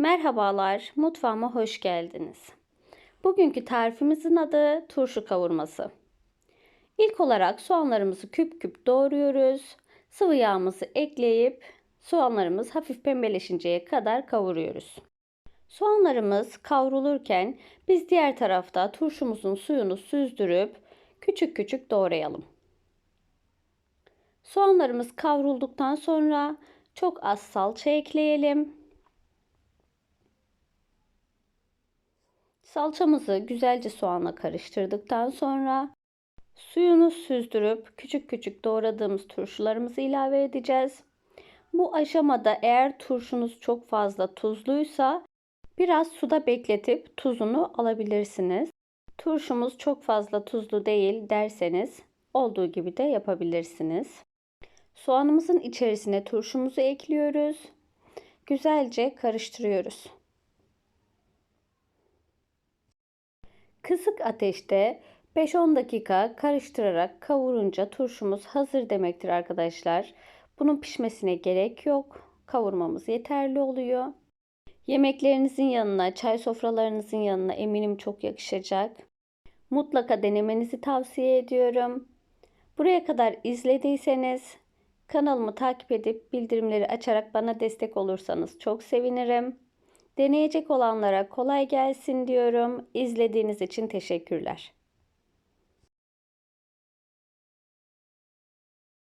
Merhabalar, mutfağıma hoş geldiniz. Bugünkü tarifimizin adı turşu kavurması. İlk olarak soğanlarımızı küp küp doğruyoruz. Sıvı yağımızı ekleyip soğanlarımız hafif pembeleşinceye kadar kavuruyoruz. Soğanlarımız kavrulurken biz diğer tarafta turşumuzun suyunu süzdürüp küçük küçük doğrayalım. Soğanlarımız kavrulduktan sonra çok az salça ekleyelim. Salçamızı güzelce soğanla karıştırdıktan sonra suyunu süzdürüp küçük küçük doğradığımız turşularımızı ilave edeceğiz. Bu aşamada eğer turşunuz çok fazla tuzluysa biraz suda bekletip tuzunu alabilirsiniz. Turşumuz çok fazla tuzlu değil derseniz olduğu gibi de yapabilirsiniz. Soğanımızın içerisine turşumuzu ekliyoruz. Güzelce karıştırıyoruz. Kısık ateşte 5-10 dakika karıştırarak kavurunca turşumuz hazır demektir arkadaşlar. Bunun pişmesine gerek yok. Kavurmamız yeterli oluyor. Yemeklerinizin yanına, çay sofralarınızın yanına eminim çok yakışacak. Mutlaka denemenizi tavsiye ediyorum. Buraya kadar izlediyseniz kanalımı takip edip bildirimleri açarak bana destek olursanız çok sevinirim. Deneyecek olanlara kolay gelsin diyorum. İzlediğiniz için teşekkürler.